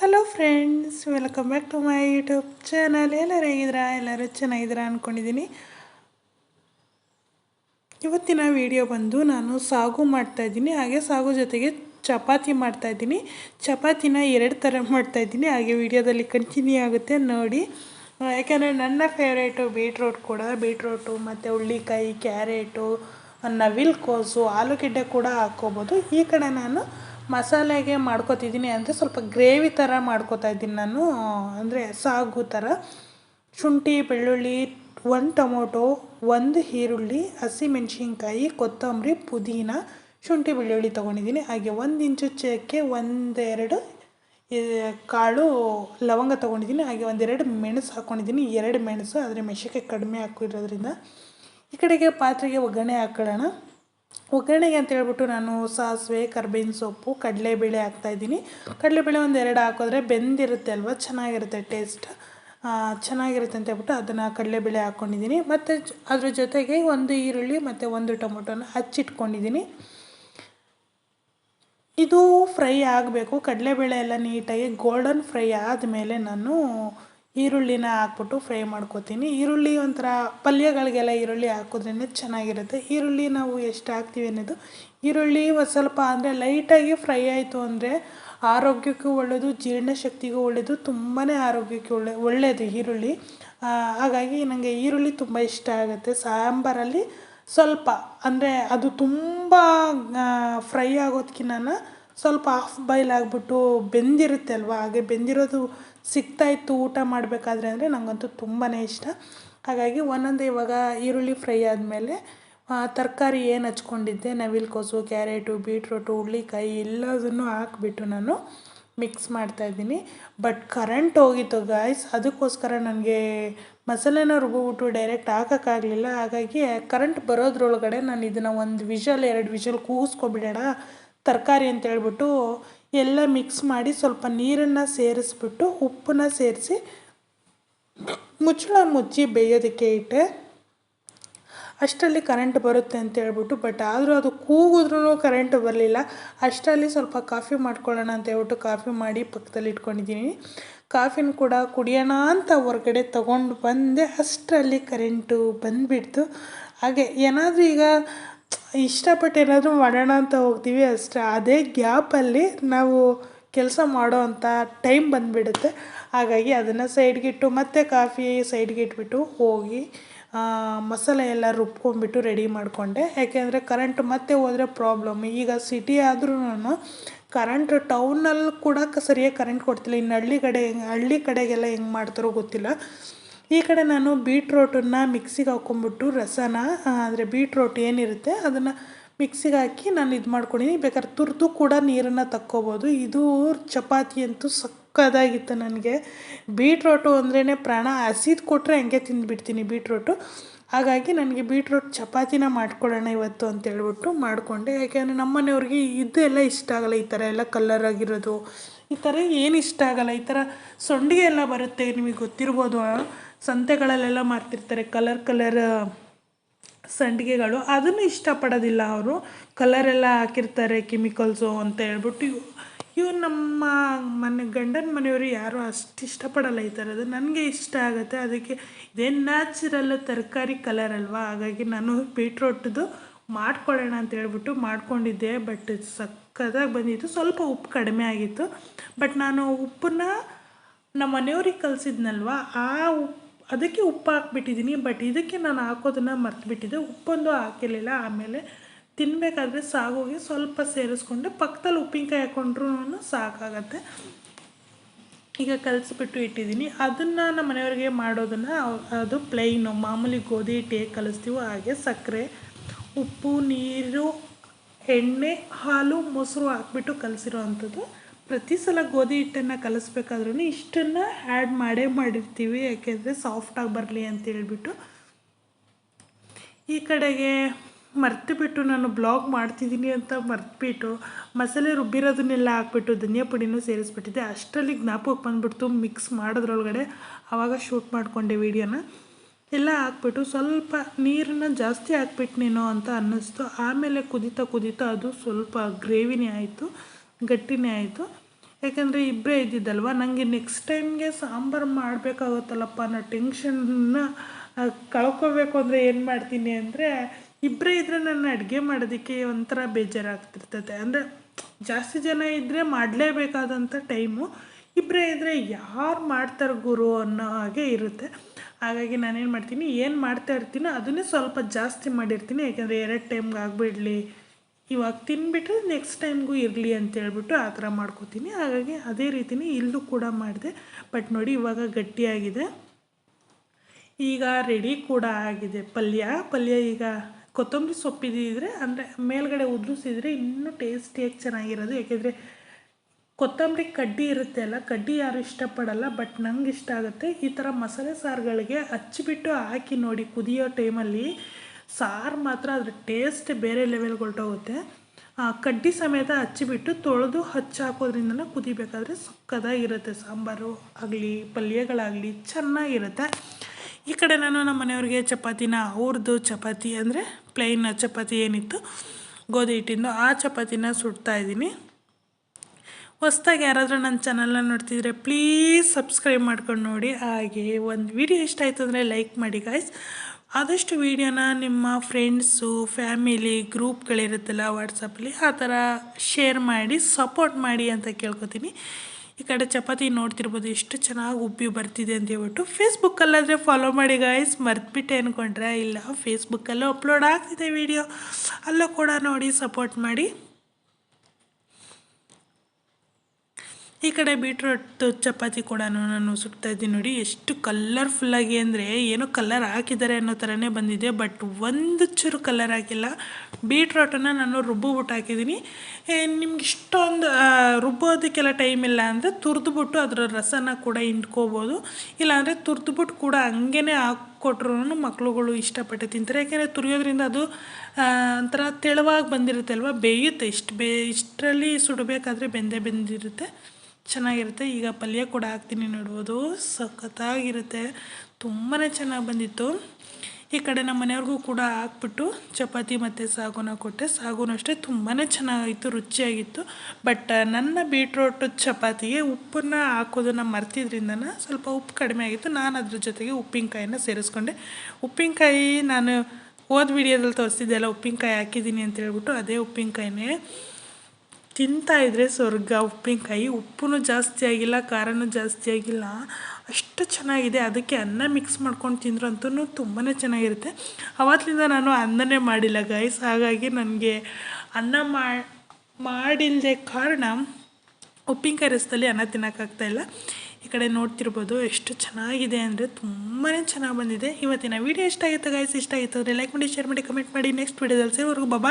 Hello friends welcome back to my YouTube channel ಎಲ್ಲರೂ ಹೇಗಿದ್ದೀರಾ? ಎಲ್ಲರೂ ಚೆನ್ನಾಗಿದ್ದೀರಾ ಅಂದ್ಕೊಂಡಿದ್ದೀನಿ ಇವತ್ತಿನ ವಿಡಿಯೋ ಬಂದು ನಾನು ಸಾಗು ಮಾಡ್ತಾಯಿದ್ದೀನಿ ಹಾಗೆ ಸಾಗು ಜೊತೆಗೆ ಚಪಾತಿ ಮಾಡ್ತಾಯಿದ್ದೀನಿ ಚಪಾತಿನ ಎರಡು ಥರ ಮಾಡ್ತಾಯಿದ್ದೀನಿ ಹಾಗೆ ವಿಡಿಯೋದಲ್ಲಿ ಕಂಟಿನ್ಯೂ ಆಗುತ್ತೆ ನೋಡಿ. ಯಾಕೆಂದರೆ ನನ್ನ ಫೇವ್ರೇಟು ಬೀಟ್ರೋಟ್ ಕೂಡ ಬೀಟ್ರೋಟು ಮತ್ತು ಹುಳ್ಳಿಕಾಯಿ ಕ್ಯಾರೆಟು ನವಿಲ್ ಕೋಸು, ಆಲೂಗೆಡ್ಡೆ ಕೂಡ ಹಾಕ್ಕೋಬೋದು. ಈ ಕಡೆ ನಾನು ಮಸಾಲೆಗೆ ಮಾಡ್ಕೊತಿದ್ದೀನಿ ಅಂದರೆ ಸ್ವಲ್ಪ ಗ್ರೇವಿ ಥರ ಮಾಡ್ಕೋತಾ ಇದ್ದೀನಿ ನಾನು, ಅಂದರೆ ಸಾಗು ಥರ ಶುಂಠಿ, ಬೆಳ್ಳುಳ್ಳಿ, ಒಂದು ಟೊಮೊಟೊ, ಒಂದು ಈರುಳ್ಳಿ ಹಸಿಮೆಣ್ಸಿನ್ಕಾಯಿ ಕೊತ್ತಂಬರಿ, ಪುದೀನ, ಶುಂಠಿ, ಬೆಳ್ಳುಳ್ಳಿ ತೊಗೊಂಡಿದ್ದೀನಿ. ಹಾಗೆ ಒಂದು ಇಂಚು ಚಕ್ಕೆ, ಒಂದೆರಡು ಕಾಳು, ಲವಂಗ ತೊಗೊಂಡಿದ್ದೀನಿ. ಹಾಗೆ ಒಂದೆರಡು ಮೆಣಸು ಹಾಕ್ಕೊಂಡಿದ್ದೀನಿ ಎರಡು ಮೆಣಸು ಆದರೆ ಮೆಣಸಿಗೆ ಕಡಿಮೆ ಹಾಕಿರೋದ್ರಿಂದ. ಈ ಕಡೆಗೆ ಪಾತ್ರೆಗೆ ಒಗ್ಗರಣೆ ಹಾಕೊಳ್ಳೋಣ. ಒಗ್ಗರಣೆಗೆ ಅಂತ ಹೇಳ್ಬಿಟ್ಟು ನಾನು ಸಾಸಿವೆ, ಕರ್ಬೇವಿನ ಸೊಪ್ಪು, ಕಡಲೆಬೇಳೆ ಹಾಕ್ತಾಯಿದ್ದೀನಿ ಕಡಲೆಬೇಳೆ ಒಂದು ಎರಡು ಹಾಕಿದ್ರೆ ಬೆಂದಿರುತ್ತೆ ಅಲ್ವಾ? ಚೆನ್ನಾಗಿರುತ್ತೆ ಟೇಸ್ಟ್ ಚೆನ್ನಾಗಿರುತ್ತೆ ಅಂತ ಹೇಳ್ಬಿಟ್ಟು ಅದನ್ನು ಕಡಲೆಬೇಳೆ ಹಾಕ್ಕೊಂಡಿದ್ದೀನಿ ಮತ್ತು ಅದ್ರ ಜೊತೆಗೆ ಒಂದು ಈರುಳ್ಳಿ ಮತ್ತು ಒಂದು ಟೊಮೊಟೊನ ಹಚ್ಚಿಟ್ಕೊಂಡಿದ್ದೀನಿ. ಇದು ಫ್ರೈ ಆಗಬೇಕು. ಕಡಲೆಬೇಳೆ ಎಲ್ಲ ನೀಟಾಗಿ ಗೋಲ್ಡನ್ ಫ್ರೈ ಆದಮೇಲೆ ನಾನು ಈರುಳ್ಳಿನ ಹಾಕ್ಬಿಟ್ಟು ಫ್ರೈ ಮಾಡ್ಕೊತೀನಿ. ಈರುಳ್ಳಿ ಒಂಥರ ಪಲ್ಯಗಳಿಗೆಲ್ಲ ಈರುಳ್ಳಿ ಹಾಕಿದ್ರೇ ಚೆನ್ನಾಗಿರುತ್ತೆ. ಈರುಳ್ಳಿ ನಾವು ಎಷ್ಟು ಹಾಕ್ತೀವಿ ಅನ್ನೋದು. ಈರುಳ್ಳಿ ಒಂದು ಸ್ವಲ್ಪ ಅಂದರೆ ಲೈಟಾಗಿ ಫ್ರೈ ಆಯಿತು ಅಂದರೆ ಆರೋಗ್ಯಕ್ಕೂ ಒಳ್ಳೆಯದು ಜೀರ್ಣಶಕ್ತಿಗೂ ಒಳ್ಳೆಯದು ತುಂಬಾ ಆರೋಗ್ಯಕ್ಕೆ ಒಳ್ಳೆ ಒಳ್ಳೆಯದು ಈರುಳ್ಳಿ. ಹಾಗಾಗಿ ನನಗೆ ಈರುಳ್ಳಿ ತುಂಬ ಇಷ್ಟ ಆಗುತ್ತೆ. ಸಾಂಬಾರಲ್ಲಿ ಸ್ವಲ್ಪ ಅಂದರೆ ಅದು ತುಂಬ ಫ್ರೈ ಆಗೋದಕ್ಕಿನ್ನ ಸ್ವಲ್ಪ ಹಾಫ್ ಬಾಯ್ಲ್ ಆಗಿಬಿಟ್ಟು ಬೆಂದಿರುತ್ತೆ ಅಲ್ವಾ? ಹಾಗೆ ಬೆಂದಿರೋದು ಸಿಗ್ತಾ ಇತ್ತು ಊಟ ಮಾಡಬೇಕಾದ್ರೆ ಅಂದರೆ ನನಗಂತೂ ತುಂಬಾ ಇಷ್ಟ. ಹಾಗಾಗಿ ಒಂದೊಂದು ಇವಾಗ ಈರುಳ್ಳಿ ಫ್ರೈ ಆದಮೇಲೆ ತರಕಾರಿ ಏನು ಹಚ್ಕೊಂಡಿದ್ದೆ ನವಿಲ್ಕೋಸು ಕ್ಯಾರೆಟು, ಬೀಟ್ರೋಟು ಹುಳ್ಳಿಕಾಯಿ ಎಲ್ಲದನ್ನು ಹಾಕ್ಬಿಟ್ಟು ನಾನು ಮಿಕ್ಸ್ ಮಾಡ್ತಾಯಿದ್ದೀನಿ. ಬಟ್ ಕರೆಂಟ್ ಹೋಗಿತ್ತು ಗಾಯ್ಸ್. ಅದಕ್ಕೋಸ್ಕರ ನನಗೆ ಮಸಾಲೆನ ರುಬ್ಬಿಬಿಟ್ಟು ಡೈರೆಕ್ಟ್ ಹಾಕೋಕ್ಕಾಗಲಿಲ್ಲ. ಹಾಗಾಗಿ ಕರೆಂಟ್ ಬರೋದ್ರೊಳಗಡೆ ನಾನು ಇದನ್ನು ಒಂದು ವಿಷಲ್, ಎರಡು ವಿಷಲ್ ಕೂಗಿಸ್ಕೊಬಿಡೋಣ, ತರಕಾರಿ ಅಂತ ಹೇಳ್ಬಿಟ್ಟು ಎಲ್ಲ ಮಿಕ್ಸ್ ಮಾಡಿ ಸ್ವಲ್ಪ ನೀರನ್ನು ಸೇರಿಸ್ಬಿಟ್ಟು ಉಪ್ಪನ್ನ ಸೇರಿಸಿ ಮುಚ್ಚಳ ಮುಚ್ಚಿ ಬೇಯೋದಕ್ಕೆ ಇಟ್ಟೆ. ಅಷ್ಟರಲ್ಲಿ ಕರೆಂಟ್ ಬರುತ್ತೆ ಅಂತ ಹೇಳ್ಬಿಟ್ಟು ಬಟ್ ಆದರೂ ಅದು ಕೂಗಿದ್ರೂ ಕರೆಂಟ್ ಬರಲಿಲ್ಲ. ಅಷ್ಟರಲ್ಲಿ ಸ್ವಲ್ಪ ಕಾಫಿ ಮಾಡ್ಕೊಳ್ಳೋಣ ಅಂತ ಹೇಳ್ಬಿಟ್ಟು ಕಾಫಿ ಮಾಡಿ ಪಕ್ಕದಲ್ಲಿ ಇಟ್ಕೊಂಡಿದ್ದೀನಿ. ಕಾಫಿನ ಕೂಡ ಕುಡಿಯೋಣ ಅಂತ ಹೊರಗಡೆ ತೊಗೊಂಡು ಬಂದೆ. ಅಷ್ಟರಲ್ಲಿ ಕರೆಂಟು ಬಂದುಬಿಡ್ತು. ಹಾಗೆ ಏನಾದರೂ ಈಗ ಇಷ್ಟಪಟ್ಟು ಏನಾದರೂ ಮಾಡೋಣ ಅಂತ ಹೋಗ್ತೀವಿ ಅಷ್ಟೇ. ಅದೇ ಗ್ಯಾಪಲ್ಲಿ ನಾವು ಕೆಲಸ ಮಾಡೋ ಅಂಥ ಟೈಮ್ ಬಂದುಬಿಡುತ್ತೆ. ಹಾಗಾಗಿ ಅದನ್ನು ಸೈಡ್ಗಿಟ್ಟು ಮತ್ತೆ ಕಾಫಿ ಸೈಡ್ಗೆ ಇಟ್ಬಿಟ್ಟು ಹೋಗಿ ಮಸಾಲೆ ಎಲ್ಲ ರುಬ್ಕೊಂಡ್ಬಿಟ್ಟು ರೆಡಿ ಮಾಡಿಕೊಂಡೆ. ಯಾಕೆಂದರೆ ಕರೆಂಟ್ ಮತ್ತೆ ಹೋದರೆ ಪ್ರಾಬ್ಲಮ್ ಈಗ ಸಿಟಿ ಆದ್ರೂ ಕರೆಂಟ್ ಟೌನಲ್ಲಿ ಕೂಡ ಸರಿಯಾಗಿ ಕರೆಂಟ್ ಕೊಡ್ತಿಲ್ಲ. ಇನ್ನು ಹಳ್ಳಿ ಕಡೆ, ಹಳ್ಳಿ ಕಡೆಗೆಲ್ಲ ಹೆಂಗೆ ಮಾಡ್ತಾರೋ ಗೊತ್ತಿಲ್ಲ. ಈ ಕಡೆ ನಾನು ಬೀಟ್ರೋಟನ್ನ ಮಿಕ್ಸಿಗೆ ಹಾಕ್ಕೊಂಬಿಟ್ಟು ರಸನ ಅಂದರೆ ಬೀಟ್ರೋಟ್ ಏನಿರುತ್ತೆ ಅದನ್ನು ಮಿಕ್ಸಿಗೆ ಹಾಕಿ ನಾನು ಇದು ಮಾಡ್ಕೊಂಡಿದ್ದೀನಿ ಬೇಕಾದ್ರೆ ತುರಿದು ಕೂಡ ನೀರನ್ನು ತಕ್ಕೋಬೋದು. ಇದು ಚಪಾತಿ ಅಂತೂ ಸಕ್ಕದಾಗಿತ್ತು ನನಗೆ. ಬೀಟ್ರೋಟು ಅಂದ್ರೇ ಪ್ರಾಣ, ಹಸಿದು ಕೊಟ್ಟರೆ ಹಂಗೆ ತಿಂದುಬಿಡ್ತೀನಿ ಬೀಟ್ರೋಟು. ಹಾಗಾಗಿ ನನಗೆ ಬೀಟ್ರೋಟ್ ಚಪಾತಿನ ಮಾಡ್ಕೊಳ್ಳೋಣ ಇವತ್ತು ಅಂತ ಹೇಳ್ಬಿಟ್ಟು ಮಾಡಿಕೊಂಡೆ. ಯಾಕೆಂದರೆ ನಮ್ಮ ಮನೆಯವ್ರಿಗೆ ಇದು ಎಲ್ಲ ಇಷ್ಟ ಆಗಲ್ಲ, ಈ ಥರ ಎಲ್ಲ ಕಲ್ಲರ್ ಆಗಿರೋದು. ಈ ಥರ ಏನು ಇಷ್ಟ ಆಗಲ್ಲ, ಈ ಥರ ಸೊಂಡಿಗೆ ಎಲ್ಲ ಬರುತ್ತೆ, ನಿಮಗೆ ಗೊತ್ತಿರ್ಬೋದು ಸಂತೆಗಳಲ್ಲೆಲ್ಲ ಮಾರ್ತಿರ್ತಾರೆ ಕಲರ್ ಕಲರ್ ಸಂಡಿಗೆಗಳು. ಅದನ್ನು ಇಷ್ಟಪಡೋದಿಲ್ಲ ಅವರು. ಕಲರೆಲ್ಲ ಹಾಕಿರ್ತಾರೆ ಕೆಮಿಕಲ್ಸು ಅಂತ ಹೇಳ್ಬಿಟ್ಟು. ಇವು ಇವು ನಮ್ಮ ಮನೆ, ಗಂಡನ ಮನೆಯವರು ಯಾರೂ ಅಷ್ಟು ಇಷ್ಟಪಡಲ್ಲ ಈ ಥರದ್ದು. ನನಗೆ ಇಷ್ಟ ಆಗುತ್ತೆ. ಅದಕ್ಕೆ ಇದೇನು ನ್ಯಾಚುರಲ್ ತರಕಾರಿ ಕಲರ್ ಅಲ್ವಾ? ಹಾಗಾಗಿ ನಾನು ಬೀಟ್ರೋಟ್ದು ಮಾಡ್ಕೊಳ್ಳೋಣ ಅಂತ ಹೇಳ್ಬಿಟ್ಟು ಮಾಡ್ಕೊಂಡಿದ್ದೆ. ಬಟ್ ಸಕ್ಕತ್ತಾಗಿ ಬಂದಿತ್ತು. ಸ್ವಲ್ಪ ಉಪ್ಪು ಕಡಿಮೆ ಆಗಿತ್ತು. ಬಟ್ ನಾನು ಉಪ್ಪನ್ನ ನಮ್ಮ ಮನೆಯವ್ರಿಗೆ ಕಲಿಸಿದ್ನಲ್ವ? ಆ ಉಪ್ಪು ಅದಕ್ಕೆ ಉಪ್ಪು ಹಾಕ್ಬಿಟ್ಟಿದ್ದೀನಿ ಬಟ್ ಇದಕ್ಕೆ ನಾನು ಹಾಕೋದನ್ನು ಮರ್ತುಬಿಟ್ಟಿದ್ದೆ ಉಪ್ಪೊಂದು ಹಾಕಿರಲಿಲ್ಲ, ಆಮೇಲೆ ತಿನ್ನಬೇಕಾದ್ರೆ ಸಾಗೋಗಿ ಸ್ವಲ್ಪ ಸೇರಿಸ್ಕೊಂಡೆ ಪಕ್ಕದಲ್ಲಿ ಉಪ್ಪಿನಕಾಯಿ ಹಾಕ್ಕೊಂಡ್ರೂ ಸಾಕಾಗತ್ತೆ. ಈಗ ಕಲಸಿಬಿಟ್ಟು ಇಟ್ಟಿದ್ದೀನಿ. ಅದನ್ನು ನಮ್ಮ ಮನೆಯವ್ರಿಗೆ ಮಾಡೋದನ್ನು ಅದು ಪ್ಲೈನು ಮಾಮೂಲಿ ಗೋಧಿ ಹಿಟ್ಟು ಹೇಗೆ ಕಲಿಸ್ತೀವೋ ಹಾಗೆ ಸಕ್ಕರೆ, ಉಪ್ಪು, ನೀರು, ಎಣ್ಣೆ, ಹಾಲು, ಮೊಸರು ಹಾಕ್ಬಿಟ್ಟು ಕಲಸಿರೋ ಅಂಥದ್ದು ಪ್ರತಿ ಸಲ ಗೋಧಿ ಹಿಟ್ಟನ್ನು ಕಲಿಸ್ಬೇಕಾದ್ರೂ ಇಷ್ಟನ್ನು ಆ್ಯಡ್ ಮಾಡೇ ಮಾಡಿರ್ತೀವಿ, ಯಾಕೆಂದರೆ ಸಾಫ್ಟಾಗಿ ಬರಲಿ ಅಂತ ಹೇಳಿಬಿಟ್ಟು. ಈ ಕಡೆಗೆ ಮರ್ತು ನಾನು ಬ್ಲಾಗ್ ಮಾಡ್ತಿದ್ದೀನಿ ಅಂತ ಮರ್ತುಬಿಟ್ಟು, ಮಸಾಲೆ ರುಬ್ಬಿರೋದನ್ನೆಲ್ಲ ಹಾಕ್ಬಿಟ್ಟು ಧನಿಯಾ ಪುಡಿನೂ ಸೇರಿಸ್ಬಿಟ್ಟಿದ್ದೆ. ಅಷ್ಟರಲ್ಲಿ ಜ್ಞಾಪಕಕ್ಕೆ ಬಂದುಬಿಡ್ತು ಮಿಕ್ಸ್ ಮಾಡೋದ್ರೊಳಗಡೆ. ಆವಾಗ ಶೂಟ್ ಮಾಡಿಕೊಂಡೆ ವೀಡಿಯೋನ ಎಲ್ಲ ಹಾಕ್ಬಿಟ್ಟು ಸ್ವಲ್ಪ ನೀರನ್ನು ಜಾಸ್ತಿ ಹಾಕ್ಬಿಟ್ನೇನೋ ಅಂತ ಅನ್ನಿಸ್ತು. ಆಮೇಲೆ ಕುದೀತಾ ಕುದೀತಾ ಅದು ಸ್ವಲ್ಪ ಗ್ರೇವಿನೇ ಆಯಿತು. ಗಟ್ಟಿನೇ ಆಯಿತು. ಯಾಕೆಂದರೆ ಇಬ್ಬರೇ ಇದ್ದಿದ್ದಲ್ವ? ನನಗೆ ನೆಕ್ಸ್ಟ್ ಟೈಮ್ಗೆ ಸಾಂಬಾರು ಮಾಡಬೇಕಾಗುತ್ತಲ್ಲಪ್ಪ ಅನ್ನೋ ಟೆನ್ಷನ್ನ ಕಳ್ಕೊಬೇಕು ಅಂದರೆ ಏನು ಮಾಡ್ತೀನಿ ಅಂದರೆ ಇಬ್ಬರೇ ಇದ್ದರೆ ನನ್ನ ಅಡುಗೆ ಮಾಡೋದಕ್ಕೆ ಒಂಥರ ಬೇಜಾರಾಗ್ತಿರ್ತದೆ. ಅಂದರೆ ಜಾಸ್ತಿ ಜನ ಇದ್ದರೆ ಮಾಡಲೇಬೇಕಾದಂಥ ಟೈಮು ಇಬ್ಬರೇ ಇದ್ದರೆ ಯಾರು ಮಾಡ್ತಾರೆ ಗುರು ಅನ್ನೋ ಹಾಗೆ ಇರುತ್ತೆ. ಹಾಗಾಗಿ ನಾನೇನು ಮಾಡ್ತೀನಿ, ಏನು ಮಾಡ್ತಾ ಇರ್ತೀನೋ ಅದನ್ನೇ ಸ್ವಲ್ಪ ಜಾಸ್ತಿ ಮಾಡಿರ್ತೀನಿ. ಯಾಕೆಂದರೆ ಎರಡು ಟೈಮ್ಗೆ ಆಗಿಬಿಡ್ಲಿ. ಇವಾಗ ತಿನ್ಬಿಟ್ರೆ ನೆಕ್ಸ್ಟ್ ಟೈಮ್ಗೂ ಇರಲಿ ಅಂತೇಳ್ಬಿಟ್ಟು ಆ ಥರ ಮಾಡ್ಕೋತೀನಿ. ಹಾಗಾಗಿ ಅದೇ ರೀತಿನೇ ಇಲ್ಲೂ ಕೂಡ ಮಾಡಿದೆ. ಬಟ್ ನೋಡಿ ಇವಾಗ ಗಟ್ಟಿಯಾಗಿದೆ. ಈಗ ರೆಡಿ ಕೂಡ ಆಗಿದೆ ಪಲ್ಯ. ಪಲ್ಯ ಈಗ ಕೊತ್ತಂಬರಿ ಸೊಪ್ಪಿದ್ರೆ ಅಂದರೆ ಮೇಲ್ಗಡೆ ಉದುರಿಸಿದ್ರೆ ಇನ್ನೂ ಟೇಸ್ಟಿಯಾಗಿ ಚೆನ್ನಾಗಿರೋದು. ಯಾಕೆಂದರೆ ಕೊತ್ತಂಬರಿ ಕಡ್ಡಿ ಇರುತ್ತೆ ಅಲ್ಲ, ಕಡ್ಡಿ ಯಾರು ಇಷ್ಟಪಡಲ್ಲ ಬಟ್ ನಂಗೆ ಇಷ್ಟ ಆಗುತ್ತೆ. ಈ ಥರ ಮಸಾಲೆ ಸಾರುಗಳಿಗೆ ಹಚ್ಚಿಬಿಟ್ಟು ಹಾಕಿ ನೋಡಿ ಕುದಿಯೋ ಟೈಮಲ್ಲಿ ಸಾರು ಮಾತ್ರ ಅದ್ರ ಟೇಸ್ಟ್ ಬೇರೆ ಲೆವೆಲ್ಗೆ ಹೊರಟೋಗುತ್ತೆ. ಕಡ್ಡಿ ಸಮೇತ ಹಚ್ಚಿಬಿಟ್ಟು ತೊಳೆದು ಹಚ್ಚಿ ಹಾಕೋದ್ರಿಂದಲೂ ಕುದಿಬೇಕಾದ್ರೆ ಸಕ್ಕದಾಗಿರುತ್ತೆ ಸಾಂಬಾರು ಆಗಲಿ, ಪಲ್ಯಗಳಾಗಲಿ ಚೆನ್ನಾಗಿರುತ್ತೆ ಈ ಕಡೆ ನಾನು ನಮ್ಮ ಮನೆಯವ್ರಿಗೆ ಚಪಾತಿನ ಅವ್ರದ್ದು ಚಪಾತಿ ಅಂದರೆ ಪ್ಲೈನ್ ಚಪಾತಿ ಏನಿತ್ತು, ಗೋಧಿ ಹಿಟ್ಟಿಂದು ಆ ಚಪಾತಿನ ಸುಡ್ತಾ ಇದ್ದೀನಿ. ಹೊಸ್ದಾಗಿ ಯಾರಾದರೂ ನನ್ನ ಚಾನಲ್ನ ನೋಡ್ತಿದ್ರೆ ಪ್ಲೀಸ್ ಸಬ್ಸ್ಕ್ರೈಬ್ ಮಾಡ್ಕೊಂಡು ನೋಡಿ. ಹಾಗೆ ಒಂದು ವಿಡಿಯೋ ಇಷ್ಟ ಆಯಿತು ಅಂದರೆ ಲೈಕ್ ಮಾಡಿ ಗಾಯ್ಸ್ ಆದಷ್ಟು ವೀಡಿಯೋನ ನಿಮ್ಮ ಫ್ರೆಂಡ್ಸು, ಫ್ಯಾಮಿಲಿ, ಗ್ರೂಪ್ಗಳಿರುತ್ತಲ್ಲ ವಾಟ್ಸಪ್ಪಲ್ಲಿ, ಆ ಥರ ಶೇರ್ ಮಾಡಿ, ಸಪೋರ್ಟ್ ಮಾಡಿ ಅಂತ ಕೇಳ್ಕೊತೀನಿ. ಈ ಕಡೆ ಚಪಾತಿ ನೋಡ್ತಿರ್ಬೋದು, ಎಷ್ಟು ಚೆನ್ನಾಗಿ ಉಬ್ಬಿ ಬರ್ತಿದೆ ಅಂತ ಹೇಳ್ಬಿಟ್ಟು ಫೇಸ್ಬುಕ್ಕಲ್ಲಾದರೆ ಫಾಲೋ ಮಾಡಿ ಗಾಯ್ಸ್ ಮರ್ತ್ಬಿಟ್ಟೆ ಅಂದ್ಕೊಂಡ್ರೆ ಇಲ್ಲ, ಫೇಸ್ಬುಕ್ಕಲ್ಲೂ ಅಪ್ಲೋಡ್ ಆಗ್ತಿದೆ ವೀಡಿಯೋ ಅಲ್ಲೂ ಕೂಡ ನೋಡಿ, ಸಪೋರ್ಟ್ ಮಾಡಿ. ಈ ಕಡೆ ಬೀಟ್ರೋಟ್ ಚಪಾತಿ ಕೂಡ ನಾನು ಸುಡ್ತಾ ಇದ್ದೀನಿ ನೋಡಿ. ಎಷ್ಟು ಕಲರ್ಫುಲ್ಲಾಗಿ ಅಂದರೆ ಏನೋ ಕಲರ್ ಹಾಕಿದ್ದಾರೆ ಅನ್ನೋ ಥರನೇ ಬಂದಿದೆ ಬಟ್ ಒಂದು ಚೂರು ಕಲರ್ ಹಾಕಿಲ್ಲ. ಬೀಟ್ರೋಟನ್ನು ನಾನು ರುಬ್ಬಿಬಿಟ್ಟು ಹಾಕಿದ್ದೀನಿ. ನಿಮ್ಗೆ ಇಷ್ಟೊಂದು ರುಬ್ಬೋದಕ್ಕೆಲ್ಲ ಟೈಮ್ ಇಲ್ಲ ಅಂದರೆ ತುರಿದ್ಬಿಟ್ಟು ಅದರ ರಸನ ಕೂಡ ಹಿಂಡ್ಕೋಬೋದು. ಇಲ್ಲಾಂದರೆ ತುರಿದ್ಬಿಟ್ಟು ಕೂಡ ಹಂಗೇ ಹಾಕ್ಕೊಟ್ರು ಮಕ್ಳುಗಳು ಇಷ್ಟಪಟ್ಟು ತಿಂತಾರೆ. ಯಾಕೆಂದರೆ ತುರಿಯೋದ್ರಿಂದ ಅದು ಒಂಥರ ತೆಳುವಾಗಿ ಬಂದಿರುತ್ತೆ ಅಲ್ವಾ? ಬೇಯುತ್ತೆ ಇಷ್ಟು, ಬೇ, ಇಷ್ಟರಲ್ಲಿ ಸುಡಬೇಕಾದ್ರೆ ಬೆಂದೇ ಬೆಂದಿರುತ್ತೆ. ಚೆನ್ನಾಗಿರುತ್ತೆ. ಈಗ ಪಲ್ಯ ಕೂಡ ಹಾಕ್ತೀನಿ ನೋಡ್ಬೋದು. ಸಖತ್ತಾಗಿರುತ್ತೆ. ತುಂಬಾ ಚೆನ್ನಾಗಿ ಬಂದಿತ್ತು. ಈ ಕಡೆ ನಮ್ಮ ಮನೆಯವ್ರಿಗೂ ಕೂಡ ಹಾಕ್ಬಿಟ್ಟು ಚಪಾತಿ ಮತ್ತು ಸಾಗುನ ಕೊಟ್ಟೆ. ಸಾಗುನು ಅಷ್ಟೇ ತುಂಬಾ ಚೆನ್ನಾಗಿತ್ತು, ರುಚಿಯಾಗಿತ್ತು. ಬಟ್ ನನ್ನ ಬೀಟ್ರೋಟ್ ಚಪಾತಿಗೆ ಉಪ್ಪನ್ನು ಹಾಕೋದನ್ನು ಮರ್ತಿದ್ರಿಂದ ಸ್ವಲ್ಪ ಉಪ್ಪು ಕಡಿಮೆ ಆಗಿತ್ತು. ನಾನು ಅದ್ರ ಜೊತೆಗೆ ಉಪ್ಪಿನಕಾಯಿನ ಸೇರಿಸ್ಕೊಂಡೆ. ಉಪ್ಪಿನಕಾಯಿ ನಾನು ಹೋದ ವಿಡಿಯೋದಲ್ಲಿ ತೋರಿಸ್ತಿದ್ದೆಲ್ಲ ಉಪ್ಪಿನಕಾಯಿ ಹಾಕಿದ್ದೀನಿ ಅಂತ ಹೇಳ್ಬಿಟ್ಟು, ಅದೇ ಉಪ್ಪಿನಕಾಯಿನೇ ತಿಂತಾಯಿದ್ರೆ ಸ್ವರ್ಗ, ಉಪ್ಪಿನಕಾಯಿ ಉಪ್ಪು ಜಾಸ್ತಿ ಆಗಿಲ್ಲ, ಖಾರನೂ ಜಾಸ್ತಿ ಆಗಿಲ್ಲ. ಅಷ್ಟು ಚೆನ್ನಾಗಿದೆ. ಅದಕ್ಕೆ ಅನ್ನ ಮಿಕ್ಸ್ ಮಾಡ್ಕೊಂಡು ತಿಂದ್ರಂತೂ ತುಂಬಾ ಚೆನ್ನಾಗಿರುತ್ತೆ. ಅವತ್ತಿಂದ ನಾನು ಅನ್ನನೇ ಮಾಡಿಲ್ಲ ಗೈಸ್ ಹಾಗಾಗಿ ನನಗೆ ಅನ್ನ ಮಾಡಿಲ್ಲದೆ ಕಾರಣ ಉಪ್ಪಿನಕಾಯಿ ರಸದಲ್ಲಿ ಅನ್ನ ತಿನ್ನೋಕ್ಕಾಗ್ತಾಯಿಲ್ಲ ಈ ಕಡೆ ನೋಡ್ತಿರ್ಬೋದು ಎಷ್ಟು ಚೆನ್ನಾಗಿದೆ ಅಂದರೆ ತುಂಬಾ ಚೆನ್ನಾಗಿ ಬಂದಿದೆ. ಇವತ್ತಿನ ವೀಡಿಯೋ ಇಷ್ಟ ಆಗಿತ್ತು ಗೈಸ್ ಇಷ್ಟ ಆಗಿತ್ತು ಅಂದರೆ ಲೈಕ್ ಮಾಡಿ ಶೇರ್ ಮಾಡಿ ಕಮೆಂಟ್ ಮಾಡಿ. ನೆಕ್ಸ್ಟ್ ವೀಡಿಯೋದಲ್ಲಿ ಸೇರಿವರೆಗೂ ಬಾಬಾ